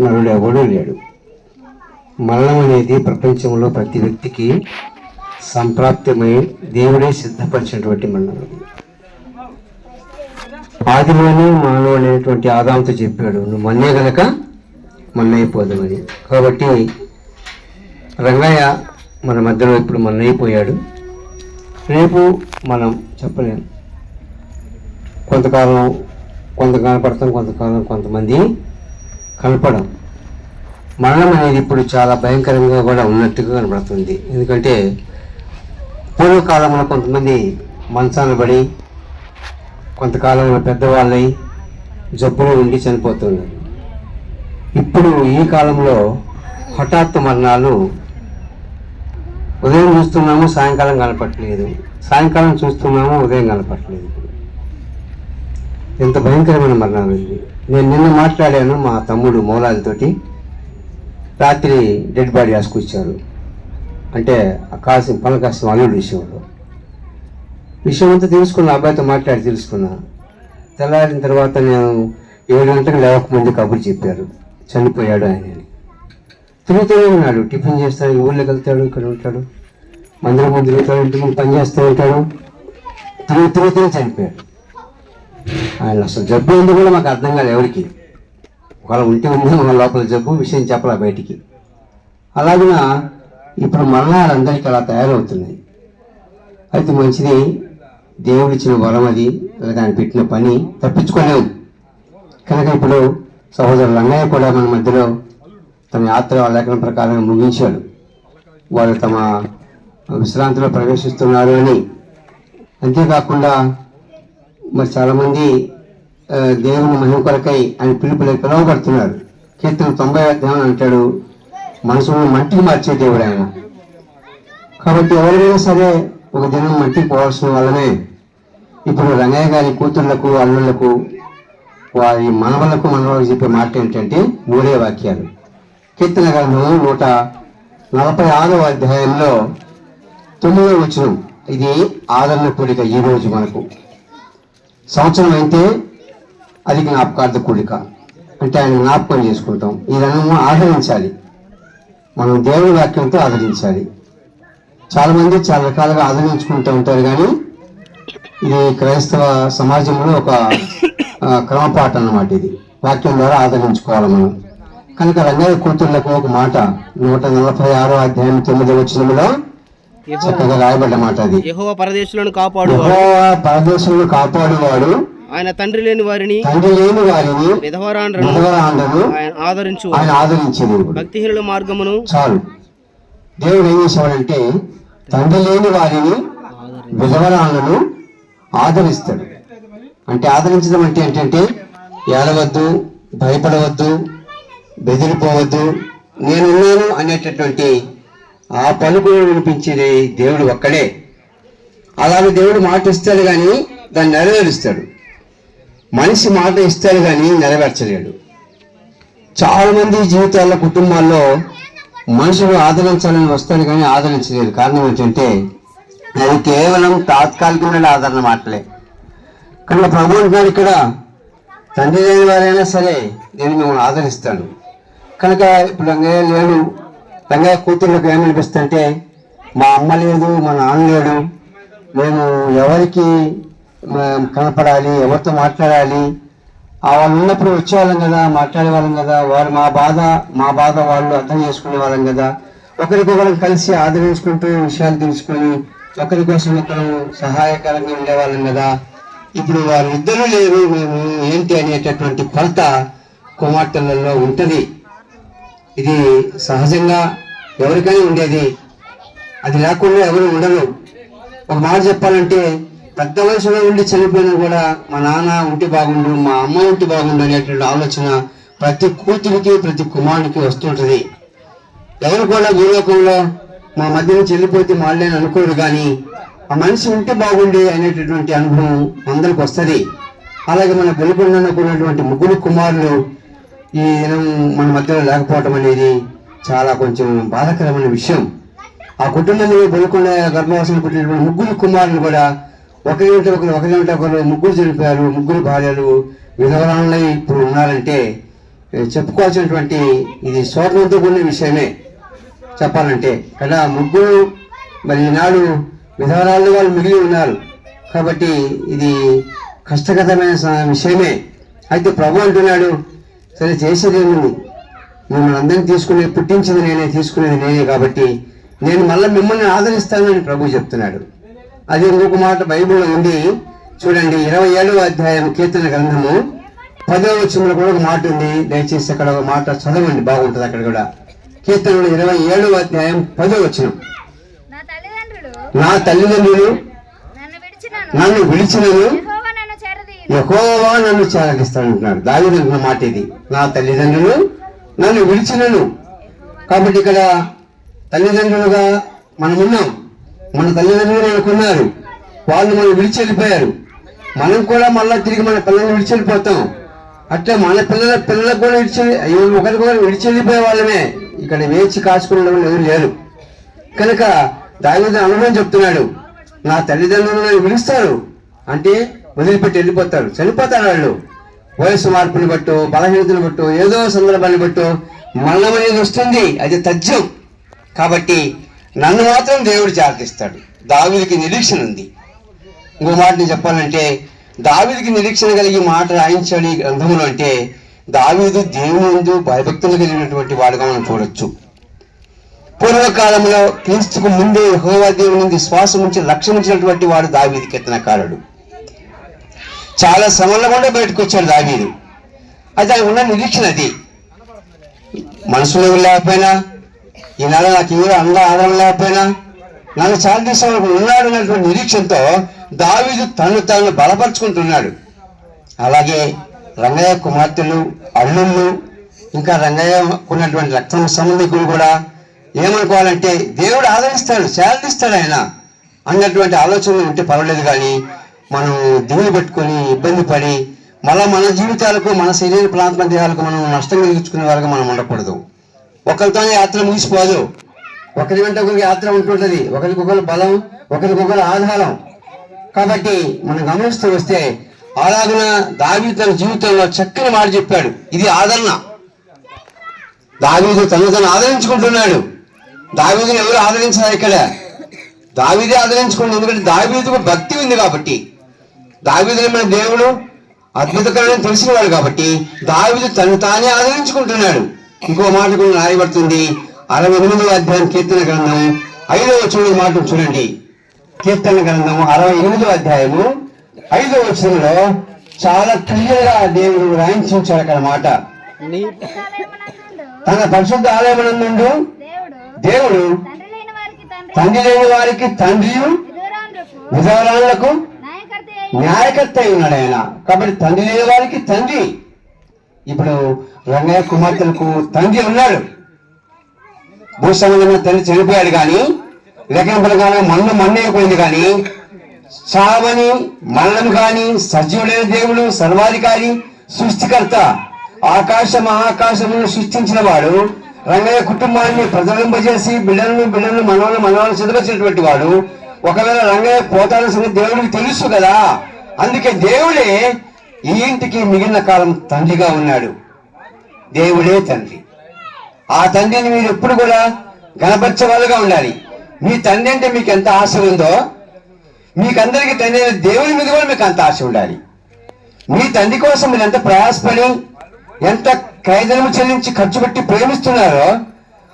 నరుడు ఎవడూ లేడు. మరణం అనేది ప్రపంచంలో ప్రతి వ్యక్తికి సంప్రాప్తమై దేవుడే సిద్ధపరిచినటువంటి మరణం ఆదిలోనే మానవుడు అనేటువంటి ఆదాంతో చెప్పాడు నువ్వు మన్నే గనక మన్నైపోదామని కాబట్టి రంగయ్య మన మధ్యలో ఇప్పుడు మన్నైపోయాడు. రేపు మనం చెప్పలేము కొంతకాలం కొంత కనపడతాం కొంతకాలం కొంతమంది కలపడం. మరణం అనేది ఇప్పుడు చాలా భయంకరంగా కూడా ఉన్నట్టుగా కనబడుతుంది. ఎందుకంటే పూర్వకాలంలో కొంతమంది మంచాలు పడి కొంతకాలంలో పెద్దవాళ్ళై జబ్బులు ఉండి చనిపోతున్నారు. ఇప్పుడు ఈ కాలంలో హఠాత్తు మరణాలు ఉదయం చూస్తున్నాము సాయంకాలం కనపట్లేదు సాయంకాలం చూస్తున్నాము ఉదయం కనపట్లేదు ఎంత భయంకరమైన మరణం ఇది. నేను నిన్న మాట్లాడాను మా తమ్ముడు మౌలాలతోటి. రాత్రి డెడ్ బాడీ వేసుకొచ్చారు అంటే ఆ కాసిన పనుల కాసిన విషయంలో. విషయం అంతా తెలుసుకున్నా అబ్బాయితో మాట్లాడి తెలుసుకున్నా. తెల్లారిన తర్వాత నేను ఏడు గంటలకు లేవకముందు కబురు చెప్పారు. చనిపోయాడు ఆయన తిరుగుతూనే ఉన్నాడు. టిఫిన్ చేస్తాడు ఊళ్ళోకి వెళ్తాడు ఇక్కడ ఉంటాడు. మందిరం ముందు తిరుగుతాడు ఇంటి ముందు పని చేస్తూ ఉంటాడు. తిరుగు తిరుగుతూనే చనిపోయాడు. ఆయన అసలు జబ్బు ఉంది కూడా మాకు అర్థం కాదు ఎవరికి. ఒకవేళ ఉంటే ఉంది మన లోపల జబ్బు విషయం చెప్పాల బయటికి. అలాగిన ఇప్పుడు మరణాలందరికీ అలా తయారవుతున్నాయి. అయితే మంచిది దేవుడు ఇచ్చిన వరం అది లేదా ఆయన పెట్టిన పని తప్పించుకోలేము. కనుక ఇప్పుడు సహోదరు లంగయ్య కూడా మన మధ్యలో తన యాత్ర లేఖన ప్రకారం ముగించాడు. వాళ్ళు తమ విశ్రాంతిలో ప్రవేశిస్తున్నారు అని. అంతేకాకుండా మరి చాలామంది దేవుని మహిమ కొరకై ఆయన పిలుపులే పిలువబడుతున్నారు. కీర్తన తొంభై అధ్యాయం అంటాడు మనసును మట్టికి మార్చే దేవుడు ఆయన. కాబట్టి ఎవరైనా సరే ఒక దినం మట్టికి పోవాల్సిన వల్లనే ఇప్పుడు రంగయ్య గారి కూతుళ్ళకు అల్లుళ్ళకు వారి మనవలకు మనవలకు చెప్పే మాట ఏంటంటే మూడే వాక్యాలు. కీర్తన గ్రంథం నూట నలభై ఆరవ అధ్యాయంలో తొమ్మిదో వచనం ఇది ఆదరణ కూడిక ఈ రోజు మనకు. సంవత్సరం అయితే అది జ్ఞాపకార్థ కూడిక. అంటే ఆయన జ్ఞాపకం చేసుకుంటాం. ఈ రంగము ఆదరించాలి. మనం దేవుని వాక్యంతో ఆదరించాలి. చాలామంది చాలా రకాలుగా ఆదరించుకుంటూ ఉంటారు కానీ ఇది క్రైస్తవ సమాజంలో ఒక ఆ, అన్నమాట ఇది. వాక్యం ద్వారా ఆదరించుకోవాలి మనం. కనుక రంగయ్య కూతుర్లకు ఒక మాట నూట నలభై ఆరో అధ్యాయం తొమ్మిది వచ్చినములో చక్కగా రాయబడ్డ మాట అది. యెహోవా పరదేశులను కాపాడు యెహోవా పరదేశంలో కాపాడువాడు. ఆయన తండ్రి లేని వారిని తండ్రి లేని వారిని విధవరాండ్రను విధవరాండను ఆయన ఆదరించు ఆయన ఆదరించే దేవుడు భక్తిహీనుల మార్గమును చాలు. దేవుడు ఏం చేసేవాడంటే తండ్రి లేని వారిని విధవరాలను ఆదరిస్తాడు. అంటే ఆదరించడం అంటే ఏంటంటే ఏడవద్దు భయపడవద్దు బెదిరిపోవద్దు నేనున్నాను అనేటటువంటి ఆ పలుకులు వినిపించేది దేవుడు ఒక్కడే. అలాగే దేవుడు మాట ఇస్తాడు కానీ దాన్ని నెరవేరుస్తాడు. మనిషి మాట ఇస్తాడు కానీ నెరవేర్చలేడు. చాలామంది జీవితాల్లో కుటుంబాల్లో మనుషులు ఆదరించాలని వస్తాడు కానీ ఆదరించలేదు కారణం ఏంటంటే అది కేవలం తాత్కాలికమైన ఆదరణ మాటలే కానీ ప్రభు గారు ఇక్కడ తండ్రి లేని వారైనా సరే నేను మిమ్మల్ని ఆదరిస్తాను. కనుక ఇప్పుడు అంగయ్య లేడు. రంగయ్య కూతుర్లకు ఏమనిపిస్తుంటే మా అమ్మ లేదు మా నాన్న లేడు. మేము ఎవరికి కనపడాలి ఎవరితో మాట్లాడాలి? వాళ్ళు ఉన్నప్పుడు వచ్చేవాళ్ళం కదా మాట్లాడే వాళ్ళం కదా. వారు మా బాధ మా బాధ వాళ్ళు అర్థం చేసుకునే వాళ్ళం కదా. ఒకరికొకరు కలిసి ఆదరించుకుంటూ విషయాలు తెలుసుకొని ఒకరి కోసం ఒకరు సహాయకరంగా ఉండేవాళ్ళం కదా. ఇప్పుడు వారు ఇద్దరు లేరు మేము ఏంటి అనేటటువంటి కొలత కుమార్తెలలో ఉంటుంది. ఇది సహజంగా ఎవరికైనా ఉండేది. అది లేకుండా ఎవరు ఉండరు. ఒక మాట చెప్పాలంటే పెద్ద వయసులో ఉండి చనిపోయినా కూడా మా నాన్న ఉంటే బాగుండు మా అమ్మ ఉంటే బాగుండు అనేటువంటి ఆలోచన ప్రతి కూతురికి ప్రతి కుమారునికి వస్తుంటుంది. ఎవరు కూడా భూలోకంలో మా మధ్య నుంచి వెళ్ళిపోతే మాళ్ళని అనుకోరు కానీ ఆ మనిషి ఉంటే బాగుండే అనేటటువంటి అనుభవం అందరికి వస్తుంది. అలాగే మన వెలుగున్నటువంటి ముగ్గురు కుమారులు ఈ దినం మన మధ్యలో లేకపోవటం అనేది చాలా కొంచెం బాధాకరమైన విషయం. ఆ కుటుంబంలో బలుకున్న గర్భవాసన పుట్టినటువంటి ముగ్గురు కుమారులు కూడా ఒకరి వెంట ఒకరు ఒకరి వెంట ఒకరు ముగ్గురు చనిపోయారు ముగ్గురు భార్యలు విధవరాలై ఇప్పుడు ఉన్నారంటే చెప్పుకోవాల్సినటువంటి ఇది స్వర్ణంతో కూడిన విషయమే చెప్పాలంటే. కదా ముగ్గురు మరి ఈనాడు విధవరాళ్ళు వాళ్ళు మిగిలి ఉన్నారు. కాబట్టి ఇది కష్టకరమైన విషయమే. అయితే ప్రభు అంటున్నాడు సరే చేసేదేముంది మిమ్మల్ని అందరినీ తీసుకునే పుట్టించింది నేనే తీసుకునేది నేనే కాబట్టి నేను మళ్ళీ మిమ్మల్ని ఆదరిస్తానని ప్రభు చెప్తున్నాడు. అది ఇంకొక మాట బైబిల్లో ఉంది. చూడండి ఇరవై ఏడవ అధ్యాయం కీర్తన గ్రంథము. పదవ వచనంలో కూడా ఒక మాట ఉంది. దయచేసి అక్కడ ఒక మాట చదవండి బాగుంటుంది అక్కడ కూడా. కీర్తనలు ఇరవై ఏడవ అధ్యాయం పదవ వచనం. నా తల్లిదండ్రులు నా తల్లిదండ్రులు నన్ను విడిచినను. ఎకోవా నన్ను చేరదీయును యహోవా నన్ను మాట ఇది. నా తల్లిదండ్రులు నన్ను విడిచినను. కాబట్టి ఇక్కడ తల్లిదండ్రులుగా మనం ఉన్నాం మన తల్లిదండ్రులు మనకున్నారు వాళ్ళు మనం విడిచి వెళ్ళిపోయారు. మనం కూడా మళ్ళీ తిరిగి మన పిల్లల్ని విడిచి వెళ్ళిపోతాం. అట్లా మన పిల్లల పిల్లలకు కూడా విడిచి ఒకరికొకరు విడిచి వెళ్ళిపోయే వాళ్ళమే. ఇక్కడ వేచి కాచుకునే ఎవరు లేరు. కనుక దావీదు అనుభవం చెప్తున్నాడు. నా తల్లిదండ్రులు నన్ను పిలుస్తారు అంటే వదిలిపెట్టి వెళ్ళిపోతారు చనిపోతారు వాళ్ళు వయసు మార్పుని బట్టు బలహీనతను బట్టు ఏదో సందర్భాన్ని బట్టు మరణం అనేది వస్తుంది. అది తథ్యం. కాబట్టి నన్ను మాత్రం దేవుడు జాగ్రత్తిస్తాడు. దావిదికి నిరీక్షణ ఉంది. ఇంకో మాటని చెప్పాలంటే దావీదికి నిరీక్షణ కలిగి మాట రాయించని గ్రంథములు గ్రంథంలో అంటే దావీదు దేవుని ముందు భయభక్తులు కలిగినటువంటి వాడుగా మనం చూడొచ్చు. పూర్వకాలంలో క్రీస్తుకు ముందే హోవా దేవుని శ్వాస శ్వాసం నుంచి రక్షించినటువంటి వాడు దావీది కీర్తనకారుడు చాలా శ్రమల కూడా బయటకు వచ్చాడు దావీదు. అది ఆయన ఉన్న నిరీక్షణ అది. మనసులో లేకపోయినా ఈ నెల నాకు ఎవరు అంద ఆదరణ లేకపోయినా నన్ను చాలా తీసుకోవాలి ఉన్నాడు అన్నటువంటి నిరీక్షణతో దావీదు తను తాను బలపరుచుకుంటున్నాడు. అలాగే రంగయ్య కుమార్తెలు అల్లుళ్ళు ఇంకా రంగయ్య ఉన్నటువంటి రక్తం సంబంధికులు కూడా ఏమనుకోవాలంటే దేవుడు ఆదరిస్తాడు శాలరిస్తాడు ఆయన అన్నటువంటి ఆలోచనలు ఉంటే పర్వాలేదు కానీ మనం దిగులు పెట్టుకొని ఇబ్బంది పడి మళ్ళా మన జీవితాలకు మన శరీర ప్రాంత దేహాలకు మనం నష్టం కలిగించుకునే వరకు మనం ఉండకూడదు. ఒకరితోనే యాత్ర ముగిసిపోదు. ఒకరి వెంట ఒకరికి యాత్ర ఉంటుంటుంది. ఒకరికొకరు బలం ఒకరికొకరు ఆధారం. కాబట్టి మనం గమనిస్తూ వస్తే అలాగున దావీదు తన జీవితంలో చక్కని మాట చెప్పాడు. ఇది ఆదరణ. దావీదు తను తను ఆదరించుకుంటున్నాడు. దావీదుని ఎవరు ఆదరించారు ఇక్కడ? దావీదే ఆదరించుకుంటుంది ఎందుకంటే దావీదుకు భక్తి ఉంది కాబట్టి. దావీదుని మన దేవుడు అద్భుతకరమైన తెలిసినవాడు కాబట్టి దావీదు తను తానే ఆదరించుకుంటున్నాడు. ఇంకో మాట కూడా రాయబడుతుంది. అరవై ఎనిమిదవ అధ్యాయం కీర్తన గ్రంథం ఐదవ చూడు మాట చూడండి. కీర్తన గ్రంథము అరవై ఎనిమిదవ అధ్యాయము ఐదవ వచనంలో చాలా క్లియర్గా దేవుడు రాయించాడు అక్కడ మాట. తన పరిశుద్ధ ఆలయమునందు దేవుడు దేవుడు తండ్రి లేని వారికి తండ్రి విధవరాళ్ళకు అయి న్యాయకర్త అయి ఉన్నాడు ఆయన. కాబట్టి తండ్రి లేని వారికి తండ్రి. ఇప్పుడు రంగయ్య కుమార్తెలకు తండ్రి ఉన్నాడు. భూసంబంధమైన తండ్రి చనిపోయాడు కానీ లెక్కనపలగానే మన్ను మన్నైపోయింది కానీ చావని మరణం కానీ సజీవుడైన దేవుడు సర్వాధికారి సృష్టికర్త ఆకాశ మహాకాశములను సృష్టించిన వాడు రంగయ్య కుటుంబాన్ని ప్రజలింపజేసి బిడ్డలను బిడ్డలను మనవలను మనవాళ్ళు సిద్ధపరిచినటువంటి వాడు ఒకవేళ రంగయ్య పోతాడని సంగతి దేవుడికి తెలుసు కదా. అందుకే దేవుడే ఈ ఇంటికి మిగిలిన కాలం తండ్రిగా ఉన్నాడు. దేవుడే తండ్రి. ఆ తండ్రిని మీరు ఎప్పుడు కూడా గణపరిచే వాళ్ళుగా ఉండాలి. మీ తండ్రి అంటే మీకు ఎంత ఆశ ఉందో మీకందరికీ తండ్రి అయిన దేవుని మీద కూడా మీకు అంత ఆశ ఉండాలి. మీ తండ్రి కోసం మీరు ఎంత ప్రయాసపడి ఎంత ఖైదనము చెల్లించి ఖర్చు పెట్టి ప్రేమిస్తున్నారో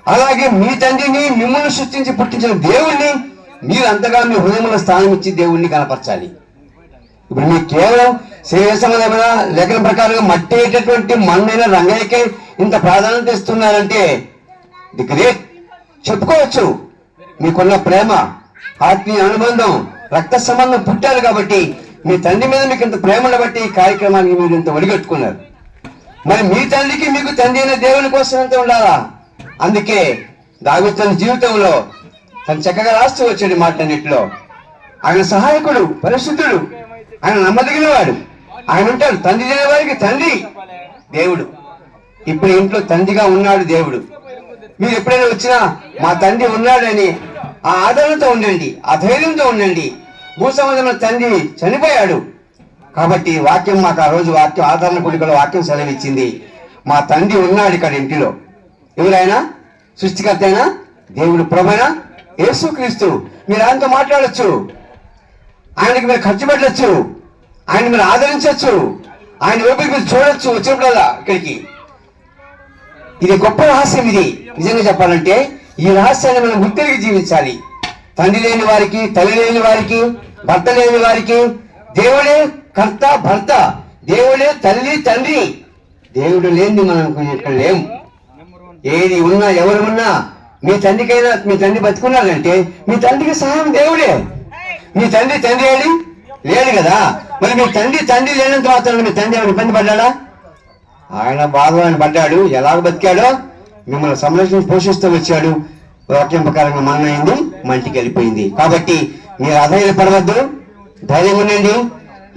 అలాగే మీ తండ్రిని మిమ్మల్ని సృష్టించి పుట్టించిన దేవుణ్ణి మీరు అంతగా మీ హృదయంలో స్థానం ఇచ్చి దేవుణ్ణి కనపరచాలి. ఇప్పుడు మీకు కేవలం శరీర సంబంధమైన లేఖన ప్రకారంగా మట్టి అయ్యేటటువంటి మన్నైన రంగయ్యకే ఇంత ప్రాధాన్యత ఇస్తున్నారంటే ది గ్రేట్. చెప్పుకోవచ్చు. మీకున్న ప్రేమ ఆత్మీయ అనుబంధం రక్త సంబంధం పుట్టారు కాబట్టి మీ తండ్రి మీద మీకు ఇంత ప్రేమ బట్టి ఈ కార్యక్రమానికి మీరు ఇంత ఒడిగట్టుకున్నారు. మరి మీ తండ్రికి మీకు తండ్రి అయిన దేవుని కోసం ఎంత ఉండాలా? అందుకే దావి జీవితంలో తను చక్కగా రాస్తూ వచ్చాడు మాట అన్నింటిలో ఆయన సహాయకుడు పరిశుద్ధుడు. ఆయన నమ్మదగిన వాడు ఆయన ఉంటాడు తండ్రి లేని వారికి తండ్రి దేవుడు. ఇప్పుడు ఇంట్లో తండ్రిగా ఉన్నాడు దేవుడు. మీరు ఎప్పుడైనా వచ్చినా మా తండ్రి ఉన్నాడని ఆ ఆదరణతో ఉండండి ఆ ధైర్యంతో ఉండండి. భూసమాజంలో తండ్రి చనిపోయాడు. కాబట్టి వాక్యం మాకు ఆ రోజు వాక్యం ఆదరణ కుడికలో వాక్యం సెలవిచ్చింది. మా తండ్రి ఉన్నాడు ఇక్కడ ఇంటిలో. ఎవరైనా? సృష్టికర్త అయినా దేవుడు ప్రభైనా? యేసుక్రీస్తు మీరు ఆయనతో మాట్లాడచ్చు. ఆయనకి మీరు ఖర్చు పెట్టచ్చు. ఆయన మీరు ఆదరించవచ్చు ఆయన వైపుకి మీరు చూడొచ్చు వచ్చినప్పుడల్లా ఇక్కడికి. ఇది గొప్ప రహస్యం ఇది. నిజంగా చెప్పాలంటే ఈ రహస్యాన్ని మనం గుర్తిరిగి జీవించాలి. తండ్రి లేని వారికి తల్లి లేని వారికి భర్త లేని వారికి దేవుడే కర్త భర్త దేవుడే తల్లి తండ్రి. దేవుడు లేని మనం ఇక్కడ లేము. ఏది ఉన్నా ఎవరు ఉన్నా మీ తండ్రికైనా మీ తండ్రి బతుకున్నాడంటే మీ తండ్రికి సహాయం దేవుడే. మీ తండ్రి తండ్రి ఏడి? లేడు కదా. మరి మీ తండ్రి తండ్రి లేనంత మాత్రం మీ తండ్రి ఏమైనా ఇబ్బంది పడ్డాడా? ఆయన బాధ ఆయన పడ్డాడు. ఎలాగ బతికాడో? మిమ్మల్ని సంరక్షించి పోషిస్తూ వచ్చాడు. వాక్యం ప్రకారంగా మన్నైంది మంటికి వెళ్ళిపోయింది. కాబట్టి మీరు అధైర్య పడవద్దు. ధైర్యం ఉండండి.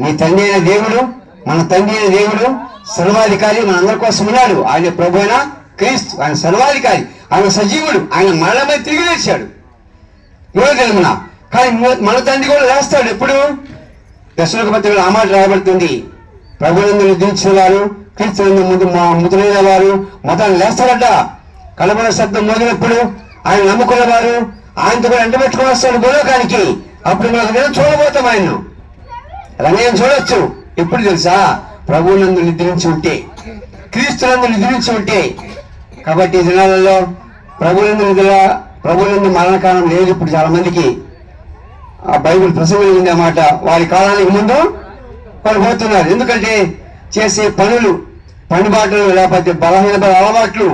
మీ తండ్రి అయిన దేవుడు మన తండ్రి అయిన దేవుడు సర్వాధికారి మన అందరి కోసం ఉన్నాడు. ఆయన ప్రభు అయినా క్రీస్తు ఆయన సర్వాధికారి ఆయన సజీవుడు ఆయన మరణమై తిరిగి లేచాడు. యోగజన్మన కానీ మన- తండ్రి కూడా లేస్తాడు ఎప్పుడు? దశలోక పత్రికలు ఆ మాట రాయబడుతుంది. ప్రభులందరూ నిద్రించిన వారు క్రీస్తులందరూ ముందు మా వారు మతాన్ని లేస్తాడట కలబడ శబ్దం మోగినప్పుడు ఆయన నమ్ముకున్న వారు ఆయనతో కూడా ఎండబెట్టుకుని వస్తాడు భూలోకానికి. అప్పుడు మనకు నేను చూడబోతాం ఆయన్ను. రంగయ్య చూడొచ్చు? ఎప్పుడు తెలుసా? ప్రభువునందు నిద్రించి ఉంటే క్రీస్తునందు నిద్రించి ఉంటే కాబట్టి ఈ దినాలలో ప్రభువునందు నిద్ర ప్రభువునందు మరణకాలం లేదు. ఇప్పుడు చాలా మందికి ఆ బైబిల్ ప్రసంగం అన్నమాట వారి కాలానికి ముందు వాళ్ళు పోతున్నారు. ఎందుకంటే చేసే పనులు పనిబాట్లు లేకపోతే బలహీన అలవాట్లు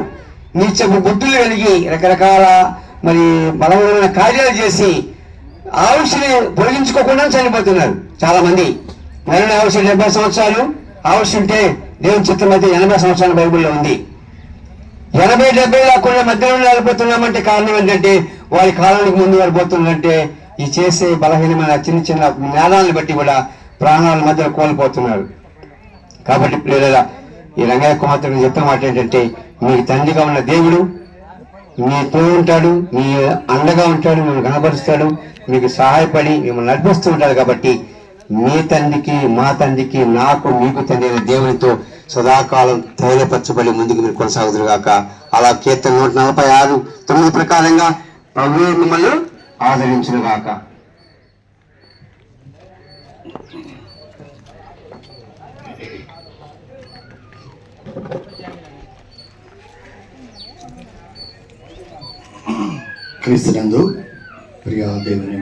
నీచపు బుద్ధులు కలిగి రకరకాల మరి బలమైన కార్యాలు చేసి ఆయుష్ని పొడిగించుకోకుండా చనిపోతున్నారు చాలా మంది మరణ ఆయుష్ డెబ్బై సంవత్సరాలు ఆయుష్ ఉంటే దేవుని చిత్రం అయితే ఎనభై సంవత్సరాల బైబిల్లో ఉంది. ఎనభై డెబ్బై లేకుండా మధ్యలో వెళ్ళిపోతున్నామంటే కారణం ఏంటంటే వారి కాలానికి ముందు వెళ్ళిపోతుందంటే ఈ చేసే బలహీనమైన చిన్న చిన్న జ్ఞానాలను బట్టి కూడా ప్రాణాల మధ్యలో కోల్పోతున్నారు. కాబట్టి పిల్లల ఈ రంగయ్య కుమార్తెను చెప్పిన మాట ఏంటంటే మీకు తండ్రిగా ఉన్న దేవుడు మీతో ఉంటాడు మీ అండగా ఉంటాడు మిమ్మల్ని కనబరుస్తాడు మీకు సహాయపడి మిమ్మల్ని నడిపిస్తూ ఉంటాడు కాబట్టి మీ తండ్రికి మా తండ్రికి నాకు మీకు తండ్రి అయిన దేవునితో సదాకాలం ధైర్యపరచబడి ముందుకు మీరు కొనసాగుదురు కాక అలా కీర్తన నూట నలభై ఆరు తొమ్మిది ప్రకారంగా ప్రభువు మిమ్మల్ని ఆదరించును గాక. క్రీస్తునందు ప్రియా దేవుని